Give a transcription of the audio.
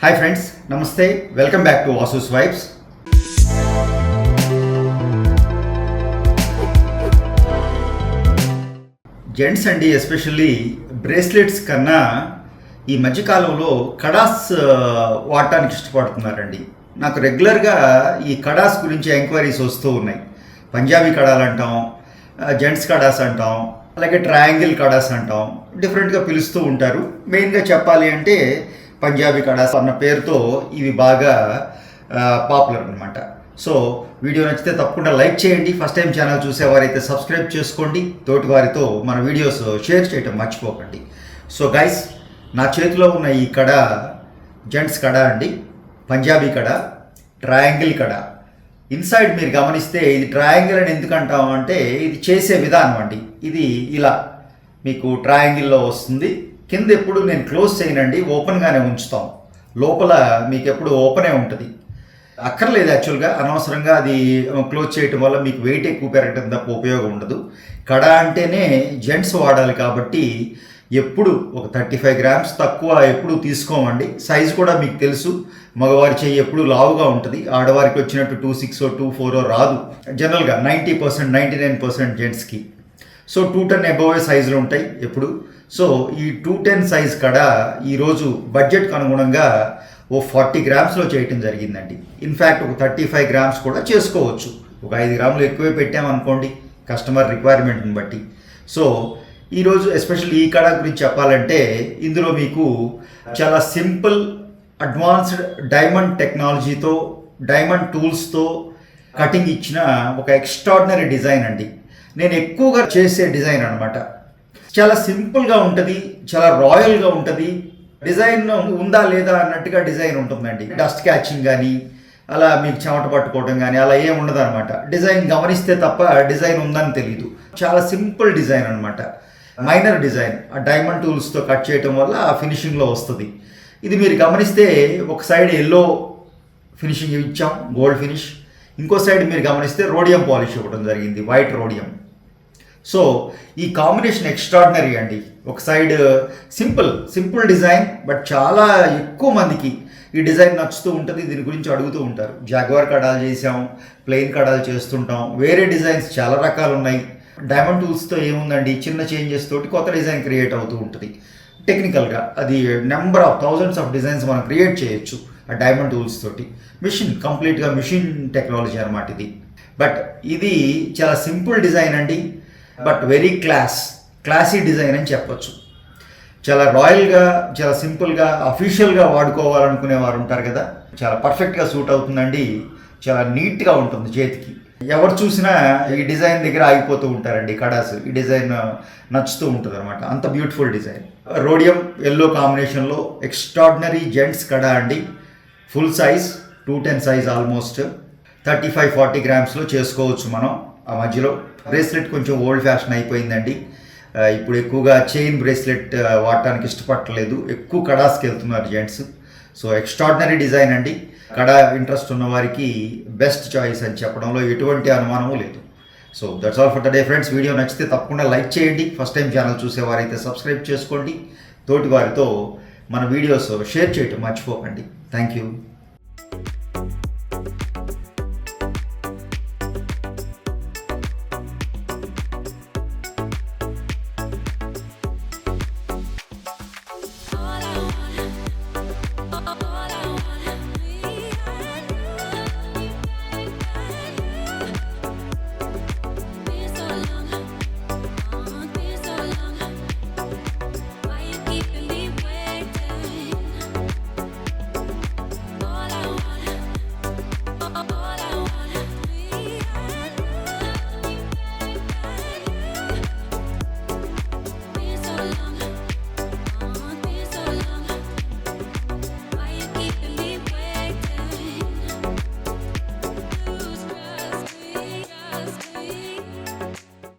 Hi friends నమస్తే. Welcome back to Vasu's vibes gents అండి especially bracelets కన్నా ఈ మధ్యకాలంలో కడాస్ వాడటానికి ఇష్టపడుతున్నారండి. నాకు రెగ్యులర్గా ఈ కడాస్ గురించి ఎంక్వైరీస్ వస్తూ ఉన్నాయి. పంజాబీ కడాలు అంటాం జెంట్స్ కడాస్ అంటాం అలాగే ట్రయాంగిల్ కడాస్ అంటాం డిఫరెంట్గా పిలుస్తూ ఉంటారు. మెయిన్గా చెప్పాలి అంటే పంజాబీ కడాస్ అన్న పేరుతో ఇవి బాగా పాపులర్ అనమాట సో వీడియో నచ్చితే తప్పకుండా లైక్ చేయండి. ఫస్ట్ టైం ఛానల్ చూసేవారైతే సబ్స్క్రైబ్ చేసుకోండి. తోటి వారితో మన వీడియోస్ షేర్ చేయటం మర్చిపోకండి. సో గైస్ నా చేతిలో ఉన్న ఈ కడ జెంట్స్ కడ అండి. పంజాబీ కడ ట్రయాంగిల్ కడ ఇన్సైడ్ మీరు గమనిస్తే ఇది ట్రయాంగిల్ అని ఎందుకంటామంటే అంటే ఇది చేసే విధానం అండి. ఇది ఇలా మీకు ట్రయాంగిల్లో వస్తుంది. కింద ఎప్పుడు నేను క్లోజ్ చేయనండి ఓపెన్గానే ఉంచుతాం. లోపల మీకు ఎప్పుడు ఓపెనే ఉంటుంది. అక్కర్లేదు యాక్చువల్గా అనవసరంగా అది క్లోజ్ చేయటం వల్ల మీకు వెయిట్ ఎక్కువ పెరగడం తప్ప ఉపయోగం ఉండదు. కడ అంటేనే జెంట్స్ వాడాలి కాబట్టి ఎప్పుడు ఒక థర్టీ ఫైవ్ గ్రామ్స్ తక్కువ ఎప్పుడు తీసుకోమండి. సైజు కూడా మీకు తెలుసు. మగవారి చేయి ఎప్పుడు లావుగా ఉంటుంది. ఆడవారికి వచ్చినట్టు టూ సిక్స్ టూ ఫోర్ రాదు. జనరల్గా ninety percent ninety nine percent జెంట్స్కి సో టూ టెన్ అబోవ్ సైజులు ఉంటాయి ఎప్పుడు. సో ఈ టూ టెన్ సైజ్ కడ ఈరోజు బడ్జెట్కి అనుగుణంగా ఓ ఫార్టీ గ్రామ్స్లో చేయటం జరిగిందండి. ఇన్ఫ్యాక్ట్ ఒక థర్టీ ఫైవ్ గ్రామ్స్ కూడా చేసుకోవచ్చు. ఒక ఐదు గ్రాములు ఎక్కువే పెట్టామనుకోండి కస్టమర్ రిక్వైర్మెంట్ని బట్టి. సో ఈరోజు ఎస్పెషల్లీ ఈ కడ గురించి చెప్పాలంటే ఇందులో మీకు చాలా సింపుల్ అడ్వాన్స్డ్ డైమండ్ టెక్నాలజీతో డైమండ్ టూల్స్తో కటింగ్ ఇచ్చిన ఒక ఎక్స్ట్రాడినరీ డిజైన్ అండి. నేను ఎక్కువగా చేసే డిజైన్ అనమాట చాలా సింపుల్గా ఉంటుంది చాలా రాయల్గా ఉంటుంది. డిజైన్ ఉందా లేదా అన్నట్టుగా డిజైన్ ఉంటుందండి. డస్ట్ క్యాచింగ్ కానీ అలా మీకు చెమట పట్టుకోవడం కానీ అలా ఏం ఉండదు అనమాట డిజైన్ గమనిస్తే తప్ప డిజైన్ ఉందని తెలియదు చాలా సింపుల్ డిజైన్ అనమాట మైనర్ డిజైన్ ఆ డైమండ్ టూల్స్తో కట్ చేయటం వల్ల ఆ ఫినిషింగ్లో వస్తుంది. ఇది మీరు గమనిస్తే ఒక సైడ్ ఎల్లో ఫినిషింగ్ ఇచ్చాం గోల్డ్ ఫినిష్. ఇంకో సైడ్ మీరు గమనిస్తే రోడియం పాలిష్ ఇవ్వడం జరిగింది వైట్ రోడియం. సో ఈ కాంబినేషన్ ఎక్స్ట్రాడినరీ అండి. ఒక side simple simple design but చాలా ఎక్కువ మందికి ఈ డిజైన్ నచ్చుతూ ఉంటుంది. దీని గురించి అడుగుతూ ఉంటారు. జాగ్వార్ కడాలు చేసాం ప్లెయిన్ కడాలు చేస్తుంటాం. వేరే డిజైన్స్ చాలా రకాలు ఉన్నాయి డైమండ్ టూల్స్తో ఏముందండి? చిన్న చేంజెస్ తోటి కొత్త డిజైన్ క్రియేట్ అవుతూ ఉంటుంది. టెక్నికల్గా అది number of thousands of designs మనం క్రియేట్ చేయొచ్చు ఆ డైమండ్ టూల్స్ తోటి. మిషన్ కంప్లీట్గా మిషన్ టెక్నాలజీ అనమాట ఇది. బట్ ఇది చాలా సింపుల్ డిజైన్ అండి. But very class classy design అని చెప్పొచ్చు. చాలా రాయల్గా చాలా సింపుల్గా అఫీషియల్గా వాడుకోవాలనుకునే వారు ఉంటారు కదా. చాలా పర్ఫెక్ట్గా సూట్ అవుతుందండి. చాలా నీట్గా ఉంటుంది చేతికి. ఎవరు చూసినా ఈ డిజైన్ దగ్గర ఆగిపోతూ ఉంటారండి కడాస్. ఈ డిజైన్ నచ్చుతూ ఉంటుంది అనమాట అంత బ్యూటిఫుల్ డిజైన్. రోడియం ఎల్లో కాంబినేషన్లో ఎక్స్ట్రాడినరీ జెంట్స్ కడా అండి. Full size two ten size almost. Thirty five forty గ్రామ్స్లో చేసుకోవచ్చు మనం. ఆ మధ్యలో బ్రేస్లెట్ కొంచెం ఓల్డ్ ఫ్యాషన్ అయిపోయిందండి. ఇప్పుడు ఎక్కువగా చైన్ బ్రేస్లెట్ వాడటానికి ఇష్టపడలేదు ఎక్కువ కడాస్కి వెళ్తున్నారు జెంట్స్ సో ఎక్స్ట్రాడినరీ డిజైన్ అండి. కడా ఇంట్రెస్ట్ ఉన్న వారికి బెస్ట్ చాయిస్ అని చెప్పడంలో ఎటువంటి అనుమానము లేదు. So that's all for the day friends video నచ్చితే తప్పకుండా లైక్ చేయండి. ఫస్ట్ టైం ఛానల్ చూసేవారైతే సబ్స్క్రైబ్ చేసుకోండి. తోటి వారితో మన వీడియోస్ షేర్ చేయటం మర్చిపోకండి. Thank you